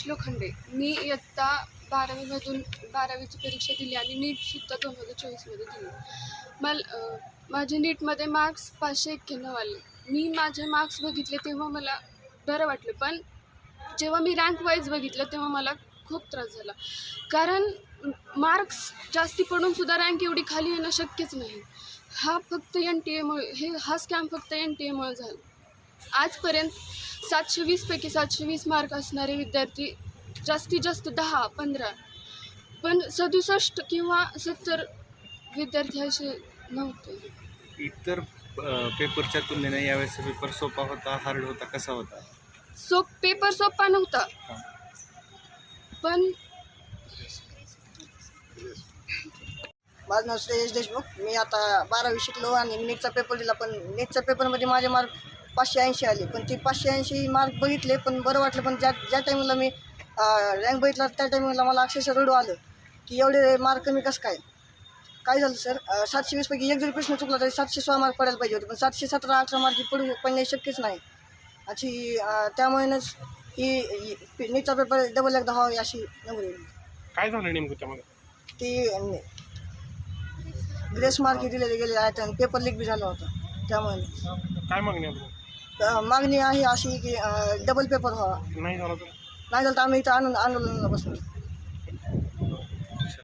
नागेश लोखंडे मी इयत्ता बारावीमधून बारावीची परीक्षा दिली आणि नीटसुद्धा दोन हजार चोवीसमध्ये दिली. मला माझे नीटमध्ये मार्क्स पाचशे एक्क्याण्णव आले. मी माझे मार्क्स बघितले तेव्हा मला बरं वाटलं पण जेव्हा मी रँक वाईज बघितलं तेव्हा मला खूप त्रास झाला. कारण मार्क्स जास्ती पडून सुद्धा रँक एवढी खाली येणं शक्यच नाही. हा फक्त एन टी एमुळे हे हा स्कॅम फक्त एन टी एमुळे झाला. आजपर्यंत सातशे वीसपैकी सातशे वीस मार्क असणारे विद्यार्थी जास्तीत जास्त दहा पंधरा पण सदुसष्ट किंवा सत्तर विद्यार्थी असे नव्हते. इतर पेपरच्या तुलनेने यावेळेस पेपर सोपा होता हार्ड होता कसा होता? सो पेपर सोपा नव्हता. पण माझं नाव श्रेयस देशमुख. मी आता बारावी शिकलो आणि नीटचा पेपर दिला पण नीटच्या पेपरमध्ये माझे मार्क पाचशे ऐंशी आले. पण ते पाचशे ऐंशी मार्क बघितले पण बरं वाटलं. पण ज्या ज्या टायमिंगला मी रँक बघितला त्या टायमिंगला मला अक्षरशः रडू आलं की एवढे मार्क कमी कसं काय? काय झालं सर सातशे वीसपैकी एक जरी प्रश्न चुकला तरी सातशे सोळा मार्क पडायला पाहिजे होते. पण सातशे सतरा अठरा मार्क पडू पडणे शक्यच नाही. अशी त्यामुळेच ही नीटचा पेपर डबल एकदा व्हावी अशी नंबर येईल काय झालं नेमकं त्यामध्ये? ती ग्रेस मार्क दिलेले गेलेले आहेत आणि पेपर लीक बी झाला होता. त्यामुळे काय मागणी मागणी आहे अशी की डबल पेपर व्हावा. नाही झाला तर? झालं तर आम्ही इथं आनंद आंदोलनाला बसू.